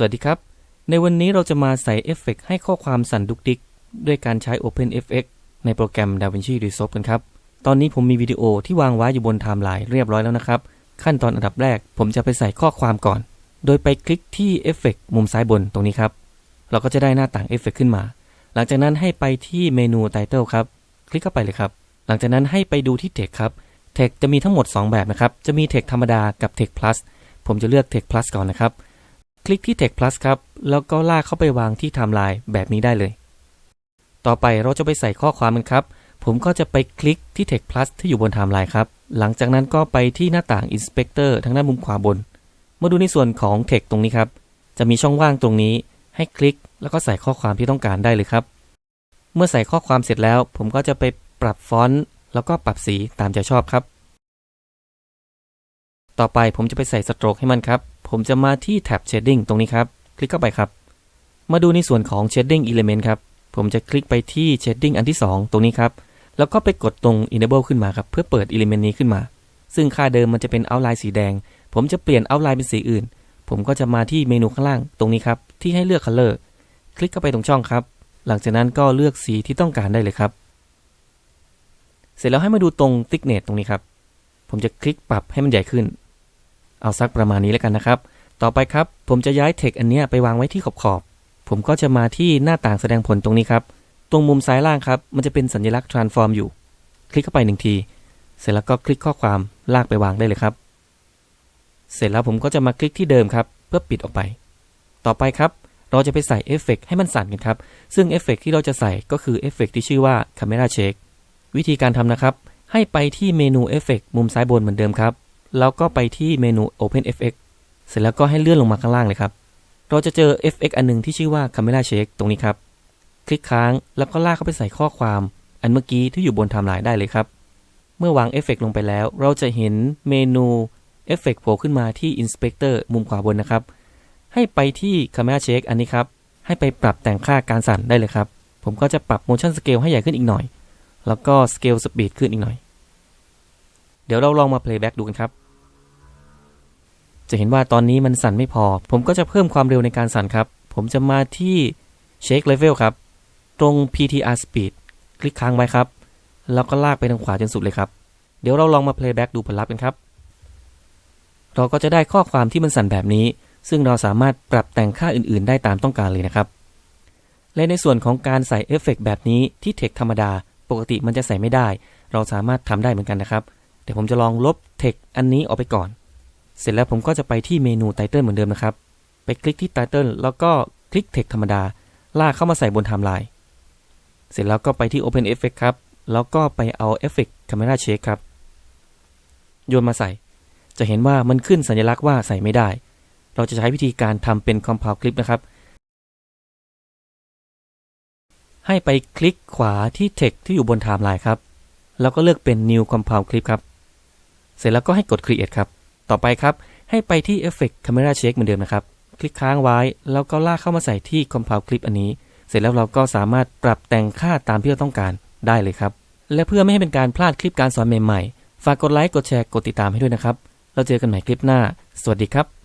สวัสดีครับ ในวันนี้เราจะมาใส่เอฟเฟกต์ให้ข้อความสั่นดุกดิก ด้วยการใช้ OpenFX ในโปรแกรม DaVinci Resolve กันครับ ตอนนี้ผมมีวิดีโอที่วางไว้อยู่บนไทม์ไลน์เรียบร้อยแล้วนะครับ ขั้นตอนอันดับแรก ผมจะไปใส่ข้อความก่อน โดยไปคลิกที่เอฟเฟกต์มุมซ้ายบนตรงนี้ครับ เราก็จะได้หน้าต่างเอฟเฟกต์ขึ้นมา หลังจากนั้นให้ไปที่เมนู Title ครับ คลิกเข้าไปเลยครับ หลังจากนั้นให้ไปดูที่ Text ครับ Text จะมีทั้งหมด 2 แบบนะครับ จะมี Text ธรรมดากับ Text Plus ผมจะเลือก Text Plus ก่อนนะครับ คลิกที่ Text Plus ครับ แล้วก็ลากเข้าไปวางที่ไทม์ไลน์แบบนี้ได้เลย ต่อไปเราจะไปใส่ข้อความกันครับ ผมก็จะไปคลิกที่ Text Plus ที่อยู่บนไทม์ไลน์ครับ หลังจากนั้นก็ไปที่หน้าต่าง Inspector ทางด้านมุมขวาบน มาดูในส่วนของ Text ตรงนี้ครับ จะมีช่องว่างตรงนี้ ให้คลิก แล้วก็ใส่ข้อความที่ต้องการได้เลยครับ เมื่อใส่ข้อความเสร็จแล้ว ผมก็จะไปปรับฟอนต์ แล้วก็ปรับสีตามใจชอบครับ ต่อไปผมจะไปใส่สโตรกให้มันครับ ผมจะมาที่แท็บ Shading ตรงนี้ครับ คลิกเข้าไปครับ มาดูในส่วนของ Shading Element ครับ ผมจะคลิกไปที่ Shading อันที่ 2 ตรงนี้ครับ แล้วก็ไปกดตรง Enable ขึ้นมาครับ เพื่อเปิด Element นี้ขึ้นมา ซึ่งค่าเดิมมันจะเป็น Outline สีแดง ผมจะเปลี่ยน Outline เป็นสีอื่น ผมก็จะมาที่เมนูข้างล่างตรงนี้ครับ ที่ให้เลือก Color คลิกเข้าไปตรงช่องครับ หลังจากนั้นก็เลือกสีที่ต้องการได้เลยครับ เสร็จแล้วให้มาดูตรง Thickness ตรงนี้ครับ ผมจะคลิกปรับให้มันใหญ่ขึ้น เอาสักประมาณนี้แล้วกันนะครับ ต่อไปครับ ผมจะย้ายเทคอันเนี้ยไปวางไว้ที่ขอบขอบ ผมก็จะมาที่หน้าต่างแสดงผลตรงนี้ครับ ตรงมุมซ้ายล่างครับ มันจะเป็นสัญลักษณ์ transform อยู่ คลิกเข้าไปหนึ่งที เสร็จแล้วก็คลิกข้อความลากไปวางได้เลยครับ เสร็จแล้วผมก็จะมาคลิกที่เดิมครับ เพื่อปิดออกไป ต่อไปครับ เราจะไปใส่เอฟเฟกให้มันสั่นกันครับ ซึ่งเอฟเฟกที่เราจะใส่ก็คือเอฟเฟกที่ชื่อว่า Camera Shake วิธีการทำนะครับ ให้ไปที่เมนูเอฟเฟกมุมซ้ายบนเหมือนเดิมครับ แล้วก็ไปที่เมนู OpenFX เสร็จแล้วก็ให้เลื่อนลงมาข้างล่างเลยครับ เราจะเจอ FX อันหนึงที่ชื่อว่า Camera Shake ตรงนี้ครับ คลิกค้างแล้วก็ลากเข้าไปใส่ข้อความ อันเมื่อกี้ที่อยู่บนไทม์ไลน์ได้เลยครับ เมื่อวางเอฟเฟกลงไปแล้ว เราจะเห็นเมนูเอฟเฟกโผล่ขึ้นมาที่ Inspector มุมขวาบนนะครับ ให้ไปที่ Camera Shake อันนี้ครับ ให้ไปปรับแต่งค่าการสั่นได้เลยครับ ผมก็จะปรับ Motion Scale ให้ใหญ่ขึ้นอีกหน่อย แล้วก็ Scale Speed ขึ้นอีกหน่อย เดี๋ยวเราลองมา playback ดูกันครับ จะเห็นว่าตอนนี้มันสั่นไม่พอ ผมก็จะเพิ่มความเร็วในการสั่นครับ ผมจะมาที่ Shake Level ครับ ตรง PTR Speed คลิกค้างไว้ครับ แล้วก็ลากไปทางขวาจนสุดเลยครับ เดี๋ยวเราลองมา playback ดูผลลัพธ์กันครับ เราก็จะได้ข้อความที่มันสั่นแบบนี้ ซึ่งเราสามารถปรับแต่งค่าอื่น ๆ ได้ตามต้องการเลยนะครับ และในส่วนของการใส่เอฟเฟกต์แบบนี้ที่เทคธรรมดา ปกติมันจะใส่ไม่ได้ เราสามารถทำได้เหมือนกันนะครับ ดี๋ยวผมจะลองลบเทคอันนี้ออกไปก่อน เสร็จแล้วผมก็จะไปที่เมนูไตเติลเหมือนเดิมนะครับ ไปคลิกที่ไตเติลแล้วก็คลิกเทคธรรมดา ลากเข้ามาใส่บนไทม์ไลน์ เสร็จแล้วก็ไปที่ Open Effect ครับ แล้วก็ไปเอา Effect Camera Shake ครับ โยนมาใส่ จะเห็นว่ามันขึ้นสัญลักษณ์ว่าใส่ไม่ได้ เราจะใช้วิธีการทำเป็น Compound Clip นะครับ ให้ไปคลิกขวาที่ Text ที่อยู่บนไทม์ไลน์ครับ แล้วก็เลือกเป็น New Compound Clip ครับ เสร็จแล้วก็ให้กด Create ครับ ต่อไปครับ ให้ไปที่ Effect Camera Check เหมือนเดิมนะครับ คลิกค้างไว้ แล้วก็ลากเข้ามาใส่ที่ Compound Clip อันนี้ เสร็จแล้วเราก็สามารถปรับแต่งค่าตามที่เราต้องการได้เลยครับ และเพื่อไม่ให้เป็นการพลาดคลิปการสอนใหม่ๆ ฝากกดไลค์ กดแชร์ กดติดตามให้ด้วยนะครับ เราเจอกันใหม่คลิปหน้า สวัสดีครับ